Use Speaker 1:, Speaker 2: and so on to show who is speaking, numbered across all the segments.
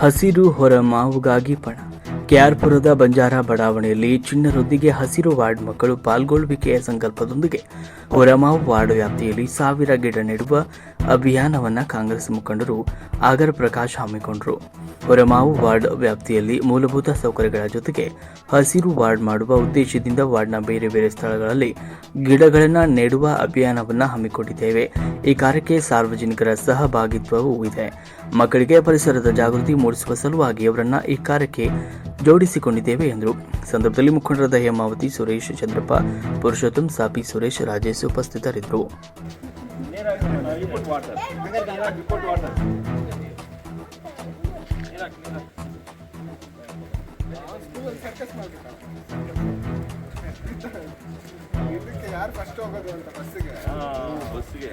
Speaker 1: ಹಸಿರು ಹೊರ ಮಾವುಗಾಗಿ ಪಣ. ಕೆಆರ್ಪುರದ ಬಂಜಾರ ಬಡಾವಣೆಯಲ್ಲಿ ಚಿಣ್ಣರೊಂದಿಗೆ ಹಸಿರು ವಾರ್ಡ್ ಮಕ್ಕಳು ಪಾಲ್ಗೊಳ್ಳುವಿಕೆಯ ಸಂಕಲ್ಪದೊಂದಿಗೆ ಹೊರಮಾವು ವಾರ್ಡ್ ವ್ಯಾಪ್ತಿಯಲ್ಲಿ ಸಾವಿರ ಗಿಡ ನೆಡುವ ಅಭಿಯಾನವನ್ನು ಕಾಂಗ್ರೆಸ್ ಮುಖಂಡರು ಆಗರ್ ಪ್ರಕಾಶ್ ಹಮ್ಮಿಕೊಂಡರು. ಹೊರಮಾವು ವಾರ್ಡ್ ವ್ಯಾಪ್ತಿಯಲ್ಲಿ ಮೂಲಭೂತ ಸೌಕರ್ಯಗಳ ಜೊತೆಗೆ ಹಸಿರು ವಾರ್ಡ್ ಮಾಡುವ ಉದ್ದೇಶದಿಂದ ವಾರ್ಡ್ನ ಬೇರೆ ಬೇರೆ ಸ್ಥಳಗಳಲ್ಲಿ ಗಿಡಗಳನ್ನು ನೆಡುವ ಅಭಿಯಾನವನ್ನು ಹಮ್ಮಿಕೊಂಡಿದ್ದೇವೆ. ಈ ಕಾರ್ಯಕ್ಕೆ ಸಾರ್ವಜನಿಕರ ಸಹಭಾಗಿತ್ವವೂ ಇದೆ. ಮಕ್ಕಳಿಗೆ ಪರಿಸರದ ಜಾಗೃತಿ ಮೂಡಿಸುವ ಸಲುವಾಗಿ ಅವರನ್ನು ಈ ಕಾರ್ಯಕ್ಕೆ ಜೋಡಿಸಿಕೊಂಡಿದ್ದೇವೆ ಎಂದರು. ಸಂದರ್ಭದಲ್ಲಿ ಮುಖಂಡರಾದ ಹೇಮಾವತಿ ಸುರೇಶ್ ಚಂದ್ರಪ್ಪ ಪುರುಷೋತ್ತಮ್ ಸಾಪಿ ಸುರೇಶ್ ರಾಜೇಶ್ ಉಪಸ್ಥಿತರಿದ್ದರು.
Speaker 2: ಯಾರು ಫಸ್ಟ್ ಹೋಗೋದು ಅಂತ ಬಸ್ಸಿಗೆ.
Speaker 3: ಬಸ್ಸಿಗೆ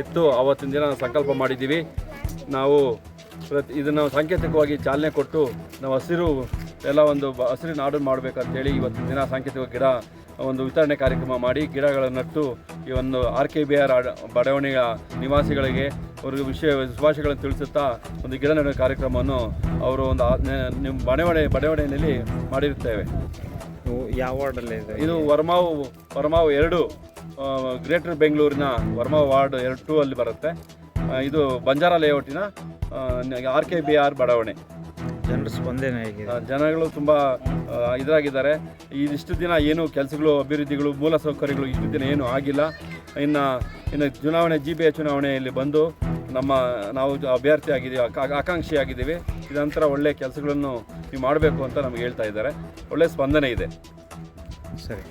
Speaker 3: ಇತ್ತು ಅವತ್ತಿನ ದಿನ ಸಂಕಲ್ಪ ಮಾಡಿದ್ದೀವಿ. ನಾವು ಪ್ರತಿ ಇದನ್ನು ಸಾಂಕೇತಿಕವಾಗಿ ಚಾಲನೆ ಕೊಟ್ಟು ನಾವು ಹಸಿರು ಎಲ್ಲ ಒಂದು ಹಸಿರು ನಾಡು ಮಾಡಬೇಕಂತೇಳಿ ಇವತ್ತಿನ ದಿನ ಸಾಂಕೇತಿಕ ಗಿಡ ಒಂದು ವಿತರಣೆ ಕಾರ್ಯಕ್ರಮ ಮಾಡಿ ಗಿಡಗಳನ್ನು ನಟ್ಟು ಈ ಒಂದು ಆರ್ ಕೆ ಬಿ ಆರ್ ಬಡಾವಣೆಯ ನಿವಾಸಿಗಳಿಗೆ ಅವ್ರಿಗೆ ವಿಷಯ ಶುಭಾಶಯಗಳನ್ನು ತಿಳಿಸುತ್ತಾ ಒಂದು ಗಿಡ ನೆಡುವ ಕಾರ್ಯಕ್ರಮವನ್ನು ಅವರು ಒಂದು ನಿಮ್ಮ ಬಡಾವಣೆ ಬಡಾವಣೆಯಲ್ಲಿ ಮಾಡಿರುತ್ತೇವೆ.
Speaker 4: ಯಾವ ವಾರ್ಡಲ್ಲಿ ಇದು
Speaker 3: ವರ್ಮಾವು ವರ್ಮಾವು ಎರಡು. ಗ್ರೇಟರ್ ಬೆಂಗಳೂರಿನ ವರ್ಮ ವಾರ್ಡ್ ಎರಡು ಟೂ ಅಲ್ಲಿ ಬರುತ್ತೆ. ಇದು ಬಂಜಾರ ಲೇಔಟಿನ ಆರ್ ಕೆ ಬಿ ಆರ್ ಬಡಾವಣೆ.
Speaker 4: ಜನರ ಸ್ಪಂದನೆ
Speaker 3: ಜನಗಳು ತುಂಬ ಇದಾಗಿದ್ದಾರೆ ಇದಿಷ್ಟು ದಿನ ಏನು ಕೆಲಸಗಳು ಅಭಿವೃದ್ಧಿಗಳು ಮೂಲ ಸೌಕರ್ಯಗಳು ಇಷ್ಟು ದಿನ ಏನೂ ಆಗಿಲ್ಲ. ಇನ್ನು ಇನ್ನು ಚುನಾವಣೆ ಜಿ ಬಿ ಎ ಚುನಾವಣೆಯಲ್ಲಿ ಬಂದು ನಮ್ಮ ನಾವು ಅಭ್ಯರ್ಥಿ ಆಗಿದ್ದೀವಿ ಆಕಾಂಕ್ಷಿ ಆಗಿದ್ದೀವಿ ಇದೊಂಥರ ಒಳ್ಳೆ ಕೆಲಸಗಳನ್ನು ನೀವು ಮಾಡಬೇಕು ಅಂತ ನಮಗೆ ಹೇಳ್ತಾ ಇದ್ದಾರೆ. ಒಳ್ಳೆ ಸ್ಪಂದನೆ ಇದೆ.
Speaker 4: ಸರಿ.